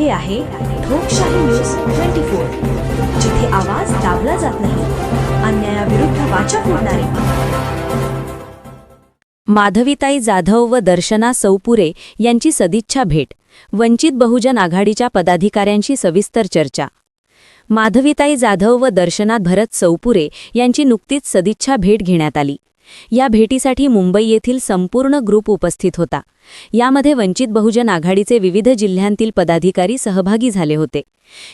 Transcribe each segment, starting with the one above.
हे आहे लोकशाही न्यूज ट्वेंटी फोर जिथे आवाज दाबला जात नाही अन्यायाविरुद्ध वाचा फोडणारे. माधवीताई जाधव व दर्शना सौपुरे यांची सदिच्छा भेट वंचित बहुजन आघाडीच्या पदाधिकाऱ्यांशी सविस्तर चर्चा. माधवीताई जाधव व दर्शना भरत सौपुरे यांची नुकतीच सदिच्छा भेट घेण्यात आली. या भेटीसाठी मुंबई येथील संपूर्ण ग्रुप उपस्थित होता. यामध्ये वंचित बहुजन आघाडीचे विविध जिल्ह्यांतील पदाधिकारी सहभागी झाले होते.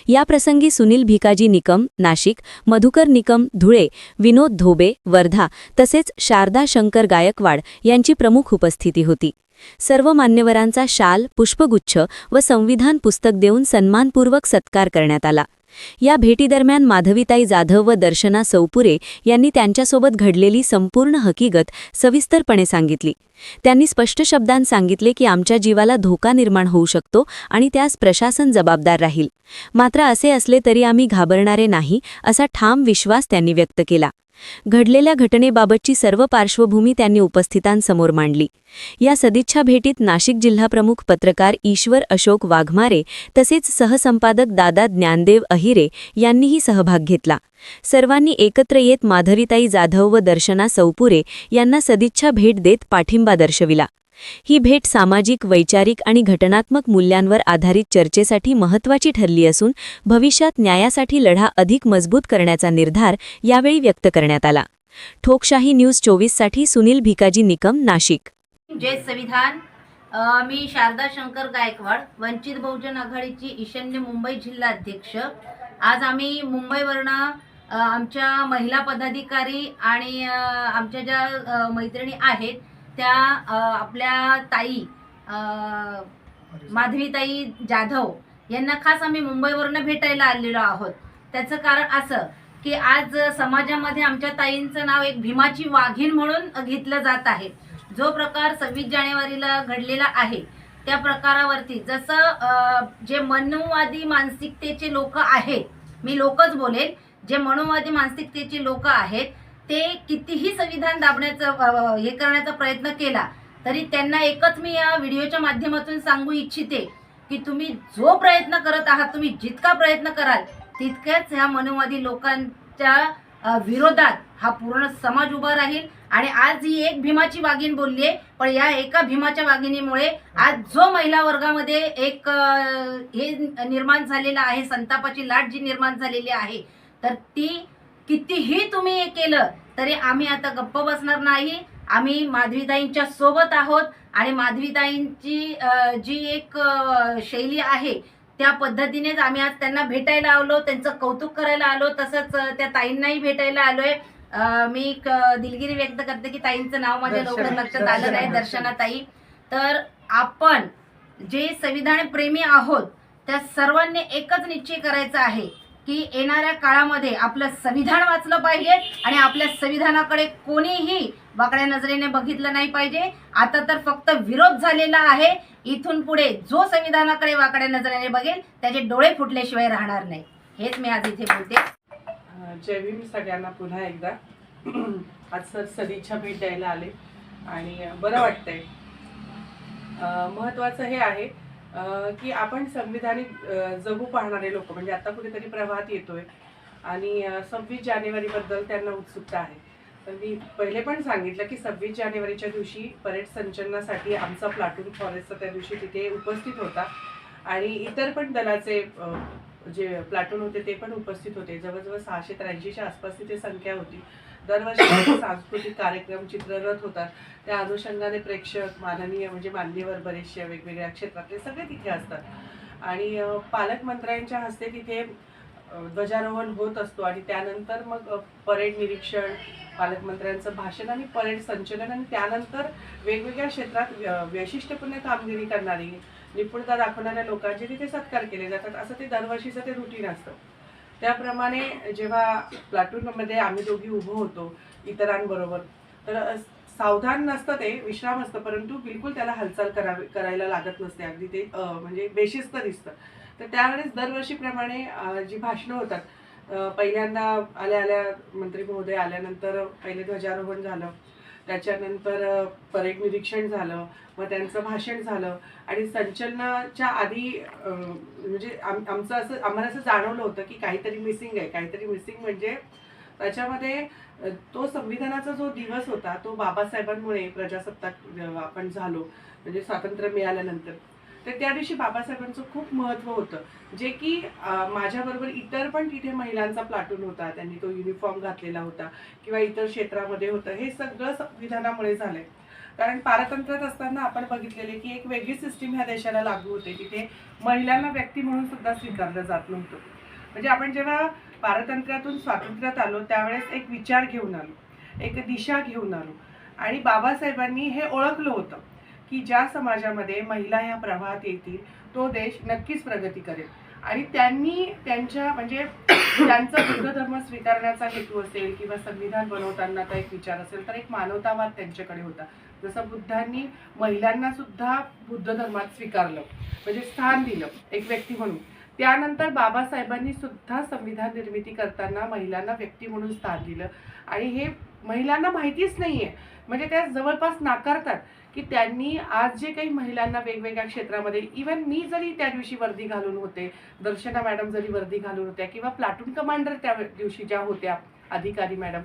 याप्रसंगी सुनील भिकाजी निकम नाशिक मधुकर निकम धुळे विनोद धोबे वर्धा तसेच शारदा शंकर गायकवाड यांची प्रमुख उपस्थिती होती. सर्व मान्यवरांचा शाल पुष्पगुच्छ व संविधान पुस्तक देऊन सन्मानपूर्वक सत्कार करण्यात आला. या भेटीदरम्यान माधवीताई जाधव व दर्शना सौपुरे यांनी त्यांच्यासोबत घडलेली संपूर्ण हकीकत सविस्तरपणे सांगितली. त्यांनी स्पष्ट शब्दांत सांगितले की आमच्या जीवाला धोका निर्माण होऊ शकतो आणि त्यास प्रशासन जबाबदार राहील. मात्र असे असले तरी आम्ही घाबरणारे नाही असा ठाम विश्वास त्यांनी व्यक्त केला. घडलेल्या घटनेबाबतची सर्व पार्श्वभूमी त्यांनी उपस्थितांसमोर मांडली. या सदिच्छा भेटीत नाशिक जिल्हाप्रमुख पत्रकार ईश्वर अशोक वाघमारे तसेच सहसंपादक दादा ज्ञानदेव अहिरे यांनीही सहभाग घेतला. सर्वांनी एकत्र येत माधवीताई जाधव व दर्शना सौपुरे यांना सदिच्छा भेट देत पाठिंबा दर्शविला. ही भेट सामाजिक वैचारिक आणि घटनात्मक मूल्यांवर आधारित चर्चेसाठी महत्त्वाची ठरली असून भविष्यात न्यायासाठी लढा अधिक मजबूत करण्याचा निर्धार यावेळी व्यक्त करण्यात आला. ठोकशाही न्यूज चोवीससाठी सुनील भिकाजी निकम नाशिक. जय संविधान. मी शारदा शंकर गायकवाड वंचित बहुजन आघाडीची ईशान्य मुंबई जिल्हा अध्यक्ष. आज आम्ही मुंबईवरनं आमच्या महिला पदाधिकारी आणि आमच्या ज्या मैत्रिणी आहेत त्या आपल्या ताई माधवीताई. जाधव यांना खास आम्ही मुंबईवरनं भेटायला आलेलो आहोत. त्याचं कारण असं की आज समाजामध्ये आमच्या ताईंचं नाव एक भीमाची वाघीण म्हणून घेतलं जात आहे. जो प्रकार सव्वीस जानेवारीला घडलेला आहे त्या प्रकारावरती जसं जे मनुवादी मानसिकतेचे लोक आहेत मी लोकच बोलेल जे मनुवादी मानसिकतेचे लोक आहेत ते कितीही संविधान दाबण्याचा हे करण्याचा प्रयत्न केला तरी त्यांना एकच मी या व्हिडिओच्या माध्यमातून सांगू इच्छिते की तुम्ही जो प्रयत्न करत आहात तुम्ही जितका प्रयत्न कराल तितक्याच ह्या मनोवादी लोकांच्या विरोधात हा पूर्ण समाज उभा राहील. आणि आज ही एक भीमाची वाघीण बोलली आहे पण या एका भीमाच्या वाघिणीमुळे आज जो महिला वर्गामध्ये एक हे निर्माण झालेलं आहे संतापाची लाट जी निर्माण झालेली आहे तर ती कितीही तुम्ही हे केलं तरी आम्ही आता गप्प बसणार नाही आम्ही माधवीताईंच्या सोबत आहोत आणि माधवीताईंची जी एक शैली आहे त्या पद्धतीनेच आम्ही आज त्यांना भेटायला आलो त्यांचं कौतुक करायला आलो तसंच त्या ताईंनाही भेटायला आलोय मी दिलगिरी व्यक्त करते की ताईंचं नाव माझ्या लवकर. लक्षात आलं नाही दर्शना. दर्शना ताई तर आपण जे संविधान प्रेमी आहोत त्या सर्वांनी एकच निश्चय करायचा आहे की येणाऱ्या काळामध्ये आपलं संविधान वाचलं पाहिजे आणि आपल्या संविधानाकडे कोणीही वाकड्या नजरेने बघितलं नाही पाहिजे. आता तर फक्त विरोध झालेला आहे. इथून पुढे जो संविधानाकडे वाकड्या नजरेने बघेल त्याचे डोळे फुटल्याशिवाय राहणार नाही. हेच मी आज इथे बोलते. जय भीम सगळ्यांना पुन्हा एकदा. आज सर सदिच्छा भेट द्यायला आले. आणि बरं वाटतंय. महत्त्वाचं हे आहे की आपण संविधानिक जगू पाहणारे लोक म्हणजे आता कुठेतरी प्रवाहात येतोय. आणि सव्वीस जानेवारीबद्दल त्यांना उत्सुकता आहे. तर मी पहिले पण सांगितलं की सव्वीस जानेवारीच्या दिवशी परेड संचलनासाठी आमचा प्लाटून फॉरेस्टचा त्या दिवशी तिथे उपस्थित होता. आणि इतर पण दलाचे जे प्लाटून होते ते पण उपस्थित होते. जवळजवळ सहाशे त्र्याऐंशीच्या आसपास तिथे संख्या होती. दरवर्षी सांस्कृतिक कार्यक्रम चित्ररथ होतात. त्या अनुषंगाने प्रेक्षक माननीय म्हणजे मान्यवर बरेचसे वेगवेगळ्या क्षेत्रातले सगळे तिथे असतात. आणि पालकमंत्र्यांच्या हस्ते तिथे ध्वजारोहण होत असतो आणि त्यानंतर मग परेड निरीक्षण पालकमंत्र्यांचं भाषण आणि परेड संचलन आणि त्यानंतर वेगवेगळ्या क्षेत्रात वैशिष्ट्यपूर्ण कामगिरी करणारी निपुणता दाखवणाऱ्या लोकांचे तिथे सत्कार केले जातात. असं ते दरवर्षीचं ते रुटीन असतं. त्याप्रमाणे जेव्हा प्लाटूनमध्ये आम्ही दोघी उभं होतो इतरांबरोबर तर सावधान नसतं ते विश्राम असतं परंतु बिलकुल त्याला हालचाल करावी करायला लागत नसते. अगदी ते म्हणजे बेशिस्त दिसतं. तर त्यावेळेस दरवर्षीप्रमाणे जी भाषणं होतात पहिल्यांदा आल्या आल्या मंत्री महोदय आल्यानंतर पहिले ध्वजारोहण झालं. त्याच्यानंतर परेड निरीक्षण झालं मग त्यांचं भाषण झालं आणि संचलनाच्या आधी म्हणजे आम आमचं असं आम्हाला असं जाणवलं होतं की काहीतरी मिसिंग आहे. काहीतरी मिसिंग म्हणजे त्याच्यामध्ये तो संविधानाचा जो दिवस होता तो बाबासाहेबांमुळे प्रजासत्ताक आपण झालो. म्हणजे स्वातंत्र्य मिळाल्यानंतर. तर त्या दिवशी बाबासाहेबांचं खूप महत्त्व होतं. जे की माझ्याबरोबर इतर पण तिथे महिलांचा प्लाटून होता. त्यांनी तो युनिफॉर्म घातलेला होता किंवा इतर क्षेत्रामध्ये होतं. हे सगळं संविधानामुळे झालंय. कारण पारतंत्र्यात असताना आपण बघितलेले की एक वेगळी सिस्टीम ह्या देशाला लागू होते. तिथे महिलांना व्यक्ती म्हणून सुद्धा स्वीकारलं जात नव्हतं. म्हणजे आपण जेव्हा पारतंत्र्यातून स्वातंत्र्यात आलो त्यावेळेस एक विचार घेऊन आलो एक दिशा घेऊन आलो. आणि बाबासाहेबांनी हे ओळखलं होतं. की ज्या समाजामध्ये महिला ह्या प्रवाहात येतील तो देश नक्कीच प्रगती करेल. आणि त्यांनी त्यांच्या म्हणजे त्यांचा बुद्ध धर्म स्वीकारण्याचा हेतू असेल किंवा संविधान बनवतानाचा एक विचार असेल तर एक मानवतावाद त्यांच्याकडे होता. जसं बुद्धांनी महिलांना सुद्धा बुद्ध धर्मात स्वीकारलं म्हणजे स्थान दिलं एक व्यक्ती म्हणून. त्यानंतर बाबासाहेबांनी सुद्धा संविधान निर्मिती करताना महिलांना व्यक्ती म्हणून स्थान दिलं. आणि हे महिलांना माहितीच नाहीये. म्हणजे त्या जवळपास नाकारतात की त्यांनी आज जे काही महिलांना वेगवेगळ्या क्षेत्रामध्ये इवन मी जरी त्या दिवशी वर्दी घालून होते दर्शना मॅडम जरी वर्दी घालून होत्या किंवा प्लाटून कमांडर त्या दिवशी ज्या होत्या अधिकारी मॅडम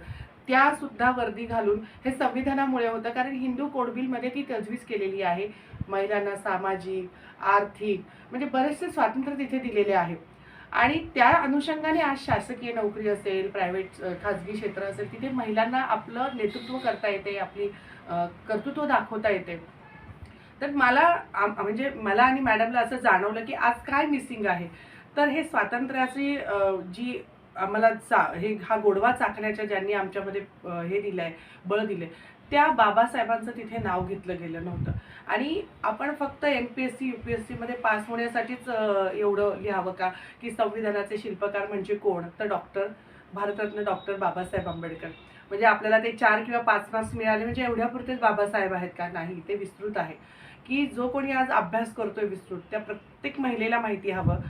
त्या सुद्धा वर्दी घालून हे संविधानामुळे होतं. कारण हिंदू कोडबिलमध्ये ती तजवीज केलेली आहे. महिलांना सामाजिक आर्थिक म्हणजे बरेचसे स्वातंत्र्य तिथे दिलेले आहे. आणि त्या अनुषंगाने आज शासकीय नोकरी असेल प्रायव्हेट खाजगी क्षेत्र असेल तिथे महिलांना आपलं नेतृत्व करता येते आपली कर्तृत्व दाखवता येते. तर मला म्हणजे मला आणि मॅडमला असं जाणवलं की आज काय मिसिंग आहे. तर हे स्वातंत्र्याची जी आम्हाला चा हे हा गोडवा चाकण्याच्या ज्यांनी आमच्यामध्ये हे दिलं आहे बळ दिलं आहे त्या बाबासाहेबांचं तिथे नाव घेतलं गेलं नव्हतं. आणि आपण फक्त M P S C U P S सीमध्ये पास होण्यासाठीच एवढं लिहावं का? की संविधानाचे शिल्पकार म्हणजे कोण? तर डॉक्टर भारतरत्न डॉक्टर बाबासाहेब आंबेडकर. म्हणजे आपल्याला ते चार किंवा पाच मार्क्स मिळाले म्हणजे एवढ्यापुरतेच बाबासाहेब आहेत का? नाही ते विस्तृत आहे. की जो कोणी आज अभ्यास करतोय विस्तृत त्या प्रत्येक महिलेला माहिती हवं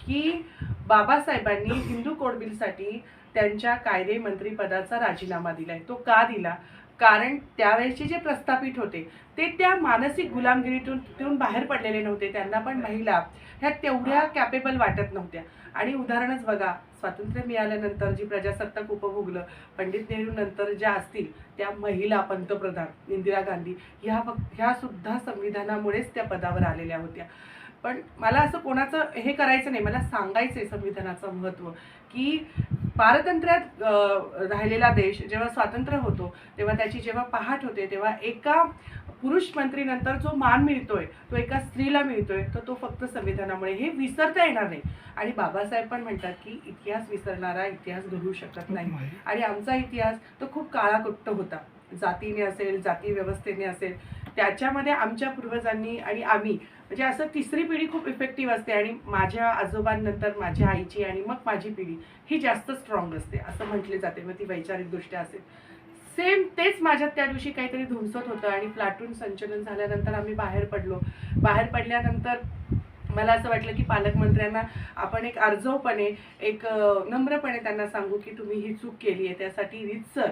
की बाबासाहेबांनी हिंदू कोडबिलसाठी त्यांच्या कायदे मंत्रीपदाचा राजीनामा आहे तो का दिला? कारण त्यावेळेचे जे प्रस्थापित होते ते त्या मानसिक गुलामगिरीतून तिथून बाहेर पडलेले नव्हते. त्यांना पण महिला ह्या तेवढ्या कॅपेबल वाटत नव्हत्या. आणि उदाहरणच बघा स्वातंत्र्य मिळाल्यानंतर जी प्रजासत्ताक उपभोगलं पंडित नेहरू नंतर ज्या असतील त्या महिला पंतप्रधान इंदिरा गांधी ह्या फक्त ह्या सुद्धा संविधानामुळेच त्या पदावर आलेल्या होत्या. पण मला असं कोणाचं हे करायचं नाही मला सांगायचं आहे संविधानाचं महत्त्व की पारतंत्र्यात राहिलेला देश जेव्हा स्वातंत्र्य होतो तेव्हा त्याची जेव्हा पहाट होते तेव्हा एका पुरुष मंत्रीनंतर जो मान मिळतोय तो एका स्त्रीला मिळतोय तर तो फक्त संविधानामुळे. हे विसरता येणार नाही. आणि बाबासाहेब पण म्हणतात की इतिहास विसरणारा इतिहास घडू शकत नाही. आणि आमचा इतिहास तो खूप काळाकुट्ट होता. जातीने असेल जाती व्यवस्थेने असेल त्याच्यामध्ये आमच्या पूर्वजांनी आणि आम्ही म्हणजे असं तिसरी पिढी खूप इफेक्टिव्ह असते आणि माझ्या आजोबांनंतर माझ्या आईची आणि मग माझी पिढी ही जास्त स्ट्रॉंग असते असं म्हटले जाते. मग ती वैचारिकदृष्ट्या असेल. सेम तेच माझ्यात त्या दिवशी काहीतरी धुमसत होतं आणि प्लाटून संचलन झाल्यानंतर आम्ही बाहेर पडलो. बाहेर पडल्यानंतर मला असं वाटलं की पालकमंत्र्यांना आपण एक अर्जवपणे एक नम्रपणे त्यांना सांगू की तुम्ही ही चूक केली आहे त्यासाठी रीतसर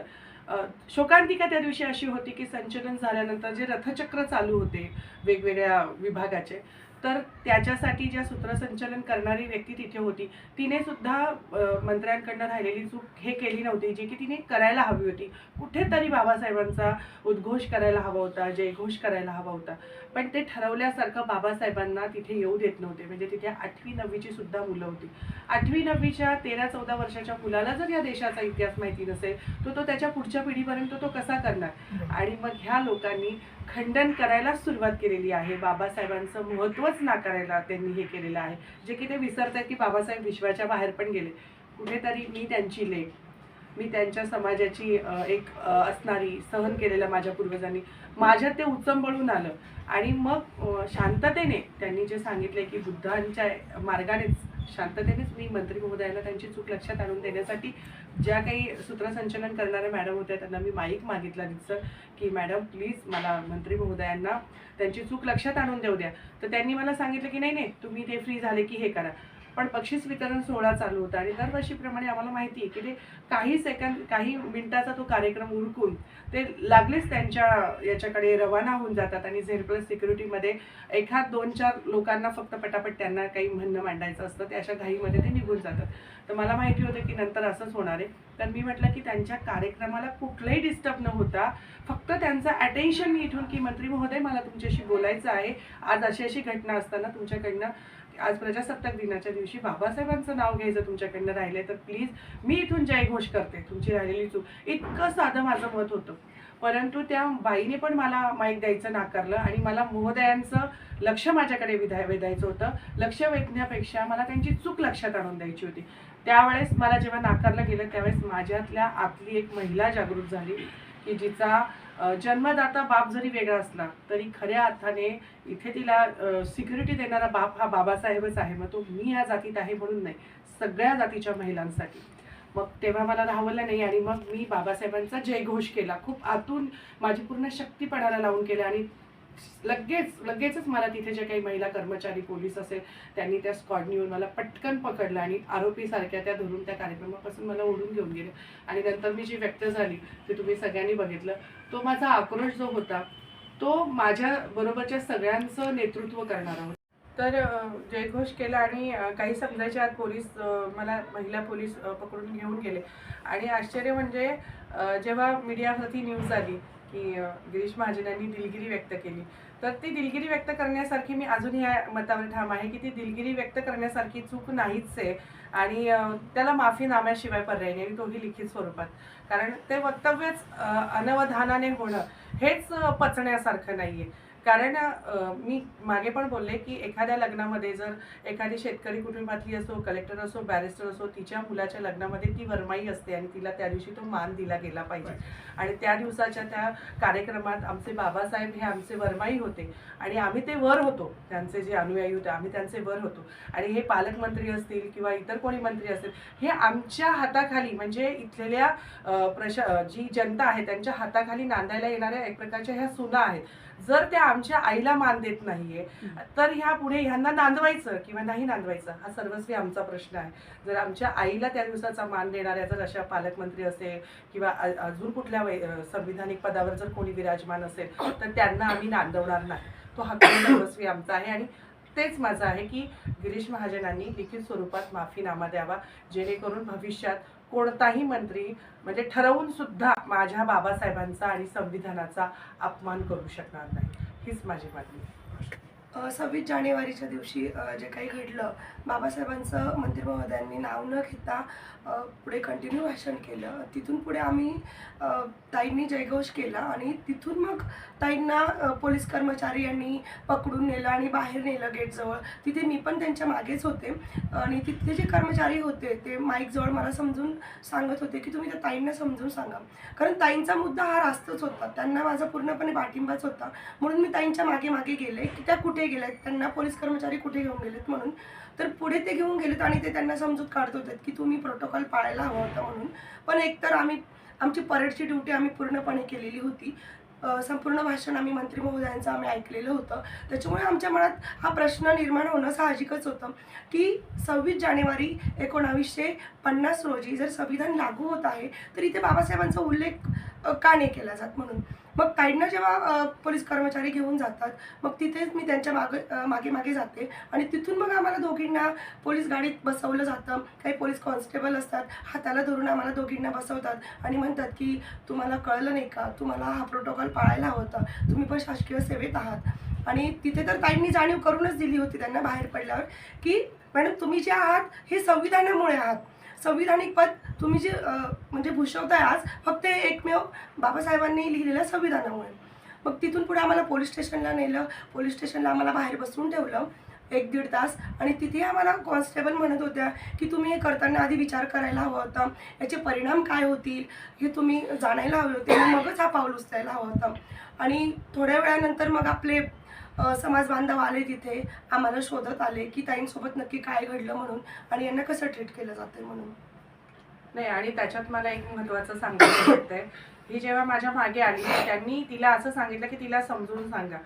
शोकांतिका त्या दिवशी अशी होती की संचलन झाल्यानंतर जे रथचक्र चालू होते वेगवेगळ्या विभागाचे तर त्याच्यासाठी ज्या सूत्रसंचलन करणारी व्यक्ती तिथे होती. तिने सुद्धा मंत्र्यांकडनं राहिलेली चूक हे केली नव्हती जी की तिने करायला हवी होती. कुठेतरी बाबासाहेबांचा उद्घोष करायला हवा होता जयघोष करायला हवा होता. पण ते ठरवल्यासारखं बाबासाहेबांना तिथे येऊ देत नव्हते. म्हणजे तिथे आठवी नववीची सुद्धा मुलं होती. आठवी नववीच्या तेरा चौदा वर्षाच्या मुलाला जर या देशाचा इतिहास माहिती नसेल तर तो त्याच्या पुढच्या पिढीपर्यंत तो कसा करणार? आणि मग ह्या लोकांनी खंडन करायलाच सुरुवात केलेली आहे. बाबासाहेबांचं महत्त्वच नाकारायला त्यांनी हे केलेलं आहे. जे की ते विसरतात की बाबासाहेब विश्वाच्या बाहेर पण गेले. कुठेतरी मी त्यांची लेख मी त्यांच्या समाजाची एक असणारी सहन केलेल्या माझ्या पूर्वजांनी माझ्यात ते उचंबळून आलं. आणि मग शांततेने त्यांनी जे सांगितले की बुद्धांच्या मार्गानेच शांततेनेच मी मंत्री महोदयाला त्यांची चूक लक्षात आणून देण्यासाठी ज्या काही सूत्रसंचलन करणाऱ्या मॅडम होत्या त्यांना मी माईक मागितला सर की मॅडम प्लीज मला मंत्री महोदयांना त्यांची चूक लक्षात आणून देऊ द्या. तर त्यांनी मला सांगितलं की नाही नाही तुम्ही ते फ्री झाले की हे करा. पण बक्षीस वितरण सोहळा चालू होता. आणि दरवर्षीप्रमाणे आम्हाला माहिती आहे की ते काही सेकंद काही मिनिटाचा तो कार्यक्रम उरकून ते लागलेच त्यांच्या याच्याकडे रवाना होऊन जातात आणि झेरप्लस सिक्युरिटीमध्ये एखाद दोन चार लोकांना फक्त पटापट त्यांना काही म्हणणं मांडायचं असतं ते अशा घाईमध्ये ते निघून जातात. तर मला माहिती होतं की नंतर असंच होणार आहे. तर मी म्हटलं की त्यांच्या कार्यक्रमाला कुठलंही डिस्टर्ब न होता फक्त त्यांचं अटेन्शन मी इथून की मंत्री महोदय मला तुमच्याशी बोलायचं आहे. आज अशी अशी घटना असताना तुमच्याकडनं आज प्रजासत्ताक दिनाच्या दिवशी बाबासाहेबांचं नाव घ्यायचं तुमच्याकडनं राहिलंय तर प्लीज मी इथून जयघोष करते तुमची राहिलेली चूक. इतकं साधं माझं मत होतं. परंतु त्या बाईने पण मला माईक द्यायचं नाकारलं आणि मला महोदयांचं लक्ष माझ्याकडे विधाय वेधायचं होतं. लक्ष वेधण्यापेक्षा मला त्यांची चूक लक्षात आणून द्यायची होती. त्यावेळेस मला जेव्हा नाकारलं गेलं त्यावेळेस माझ्यातल्या आतली एक महिला जागृत झाली की जिचा जन्मदाता बाप जरी वेगळा असला तरी खऱ्या अर्थाने इथे तिला सिक्युरिटी देणारा बाप हा बाबासाहेबच आहे. मग तो मी या जातीत आहे म्हणून नाही सगळ्या जातीच्या महिलांसाठी. मग तेव्हा मला राहवलं नाही आणि मग मी बाबासाहेबांचा जयघोष केला. खूप आतून माझी पूर्ण शक्तीपणाला लावून केलं आणि लगेच लगेचच मला तिथे जे काही महिला कर्मचारी पोलीस असेल त्यांनी त्या स्क्वॉडनी येऊन मला पटकन पकडलं आणि आरोपीसारख्या त्या धरून त्या कार्यक्रमापासून मला ओढून घेऊन गेले. आणि नंतर मी जी व्यक्त झाली ते तुम्ही सगळ्यांनी बघितलं. तो माझा आक्रोश जो होता तो माझ्या बरोबरच्या सगळ्यांचं नेतृत्व करणारा होता. तर जयघोष केला आणि काही समजायच्या आत पोलीस मला महिला पोलीस पकडून घेऊन गेले. आणि आश्चर्य म्हणजे जेव्हा मीडियावरती न्यूज आली की गिरीश महाजन यांनी दिलगिरी व्यक्त केली. तर ती दिलगिरी व्यक्त करण्यासारखी मी अजूनही या मतावर ठाम आहे की ती दिलगिरी व्यक्त करण्यासारखी चूक नाहीच आहे. आणि त्याला माफीनाम्याशिवाय पर्याय नाही आणि तोही लिखित स्वरूपात. कारण ते वक्तव्यच अनवधानाने होणं हेच पचण्यासारखं नाही आहे कारण मी मागे पण बोलले की एखाद्या लग्नामध्ये जर एखादी शेतकरी कुटुंबातली असो कलेक्टर असो बॅरिस्टर असो तिच्या मुलाच्या लग्नामध्ये ती वरमाई असते आणि तिला त्या दिवशी तो मान दिला गेला पाहिजे. आणि त्या दिवसाच्या त्या कार्यक्रमात आमचे बाबासाहेब हे आमचे वरमाई होते आणि आम्ही ते वर होतो. त्यांचे जे अनुयायी होते आम्ही त्यांचे वर होतो. आणि हे पालकमंत्री असतील किंवा इतर कोणी मंत्री असतील हे आमच्या हाताखाली म्हणजे इथलेल्या प्रशा जी जनता आहे त्यांच्या हाताखाली नांदायला येणाऱ्या एक प्रकारच्या ह्या सुना आहेत. जर त्या आमच्या आईला मान देत नाहीये तर ह्या पुढे ह्यांना नांदवायचं किंवा नाही नांदवायचं? हा सर्वस्वी आमचा प्रश्न आहे. जर आमच्या आईला त्या दिवसाचा मान देणाऱ्या जर अशा पालकमंत्री असेल किंवा अजून कुठल्या संविधानिक पदावर जर कोणी विराजमान असेल तर त्यांना आम्ही नांदवणार नाही. तो हक्क सर्वस्वी आमचा आहे आणि तेच माझं आहे की गिरीश महाजनांनी लिखित स्वरूपात माफीनामा द्यावा जेणेकरून भविष्यात कोणताही मंत्री म्हणजे ठरवून सुद्धा माझ्या बाबासाहेबांचा आणि संविधानाचा अपमान करू शकणार नाही हीच माझी मागणी आहे. सव्वीस जानेवारीच्या दिवशी जे काही घडलं बाबासाहेबांचं मंदिर महोदयांनी नाव न घेता पुढे कंटिन्यू भाषण केलं. तिथून पुढे आम्ही ताईंनी जयघोष केला आणि तिथून मग ताईंना पोलीस कर्मचारी यांनी पकडून नेलं आणि बाहेर नेलं गेटजवळ तिथे मी पण त्यांच्या मागेच होते. आणि तिथले जे कर्मचारी होते ते माईकजवळ मला समजून सांगत होते की तुम्ही त्या ताईंना समजून सांगा. कारण ताईंचा मुद्दा हा रास्तच होता. त्यांना माझा पूर्णपणे पाठिंबाच होता. म्हणून मी ताईंच्या मागे मागे गेले की त्या कुठे गेल्यात त्यांना पोलीस कर्मचारी कुठे घेऊन गेलेत म्हणून. तर पुढे ते घेऊन गेलेत आणि ते त्यांना समजूत काढत होते की तुम्ही प्रोटोकॉल पाळायला हवा होता म्हणून. पण एकतर आम्ही आमची परेडची ड्युटी आम्ही पूर्णपणे केलेली होती. संपूर्ण भाषण आम्ही मंत्री महोदयांचं आम्ही ऐकलेलं होतं. त्याच्यामुळे आमच्या मनात हा प्रश्न निर्माण होणं साहजिकच होतं की सव्वीस जानेवारी एकोणावीसशे पन्नास रोजी जर संविधान लागू होत आहे तर इथे बाबासाहेबांचा उल्लेख का नाही केला जात म्हणून? मग ताईंना जेव्हा पोलीस कर्मचारी घेऊन जातात मग तिथेच मी त्यांच्या मागे मागे मागे जाते. आणि तिथून मग आम्हाला दोघींना पोलीस गाडीत बसवलं जातं. काही पोलीस कॉन्स्टेबल असतात हाताला धरून आम्हाला दोघींना बसवतात आणि म्हणतात की तुम्हाला कळलं नाही का? तुम्हाला हा प्रोटोकॉल पाळायला होता. तुम्ही पण शासकीय सेवेत आहात. आणि तिथे तर ताईंनी जाणीव करूनच दिली होती त्यांना बाहेर पडल्यावर की मॅडम तुम्ही जे आहात हे संविधानामुळे आहात. संविधानिक पद तुम्ही जे म्हणजे भूषवताय आज फक्त हे एकमेव बाबासाहेबांनी लिहिलेल्या संविधानामुळे. मग तिथून पुढे आम्हाला पोलीस स्टेशनला नेलं पोलीस स्टेशनला आम्हाला बाहेर बसवून ठेवलं एक दीड तास. आणि तिथे आम्हाला कॉन्स्टेबल म्हणत होत्या की तुम्ही हे करताना आधी विचार करायला हवा होता. याचे परिणाम काय होतील हे तुम्ही जाणायला हवे होते. आणि मगच हा पाऊल उचलायला हवा होता. आणि थोड्या वेळानंतर मग आपले समाज बांधव आले तिथे आम्हाला शोधत आले की ताईंसोबत नक्की काय घडलं म्हणून आणि यांना कसं ट्रीट केलं जाते म्हणून. नाही आणि त्याच्यात मला एक महत्वाचं सांगायचं वाटतंय ही जेव्हा माझ्या मागे आली त्यांनी तिला असं सांगितलं की तिला समजून सांगा.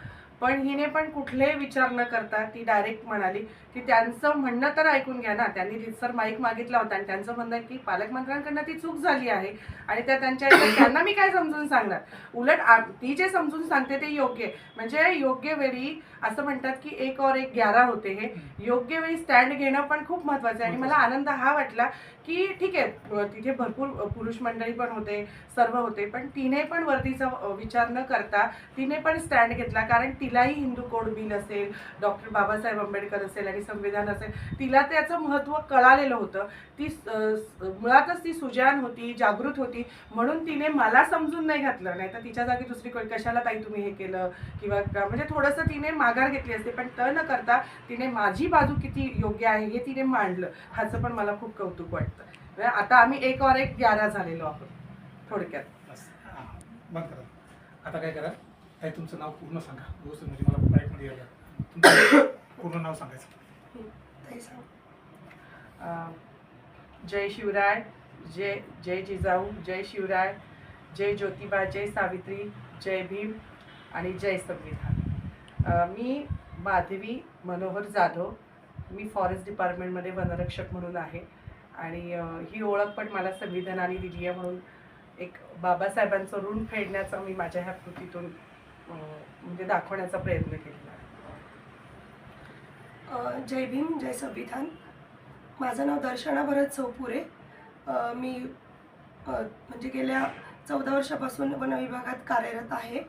पण हिने पण कुठलेही विचार न करता ती डायरेक्ट म्हणाली की त्यांचं म्हणणं तर ऐकून घ्या ना. त्यांनी रितसर माईक मागितला होता आणि त्यांचं म्हणणं आहे की पालकमंत्र्यांकडनं ती चूक झाली आहे आणि त्या त्यांच्या त्यांना मी काय समजून सांगणार? उलट ती जे समजून सांगते ते योग्य म्हणजे योग्य वेळी असं म्हणतात की एक और एक ग्यारा होते हे. योग्य वेळी स्टँड घेणं पण खूप महत्वाचं आहे. आणि मला आनंद हा वाटला की ठीक आहे तिथे भरपूर पुरुष मंडळी पण होते सर्व होते पण तिने पण वरतीचा विचार न करता तिने पण स्टँड घेतला. कारण तिलाही हिंदू कोड बिल असेल डॉक्टर बाबासाहेब आंबेडकर असेल आणि संविधान असेल तिला त्याचं महत्त्व कळालेलं होतं. ती मुळातच ती सुजान होती जागृत होती. म्हणून तिने मला समजून नाही घातलं. नाही तर तिच्या जागी दुसरी कोणी कशाला ताई तुम्ही हे केलं? किंवा म्हणजे थोडंसं तिने माघार घेतली असते पण त न करता तिने माझी बाजू किती योग्य आहे हे तिने मांडलं. ह्याचं पण मला खूप कौतुक वाटतं. म्हणजे आता आम्ही एक और एक ग्यारा झालेलो आहोत थोडक्यात. बस. हां बंद करा. आता काय करा? ताई तुमचं नाव पूर्ण सांगा. व्यवस्थित म्हणजे मला यायला. पूर्ण नाव सांगायचं. जय शिवराय जय जय जिजाऊ जय शिवराय जय ज्योतिबा जय सावित्री जय भीम आणि जय संविधान. मी माधवी मनोहर जाधव. मी फॉरेस्ट डिपार्टमेंटमध्ये वनरक्षक म्हणून आहे. आणि ही ओळख पण मला संविधानाने दिली आहे म्हणून एक बाबासाहेबांचं ऋण फेडण्याचा मी माझ्या ह्या कृतीतून म्हणजे दाखवण्याचा प्रयत्न केलेला आहे. जय भीम जय संविधान. माझं नाव दर्शना भरत चौपुरे. मी म्हणजे गेल्या चौदा वर्षापासून वन विभागात कार्यरत आहे.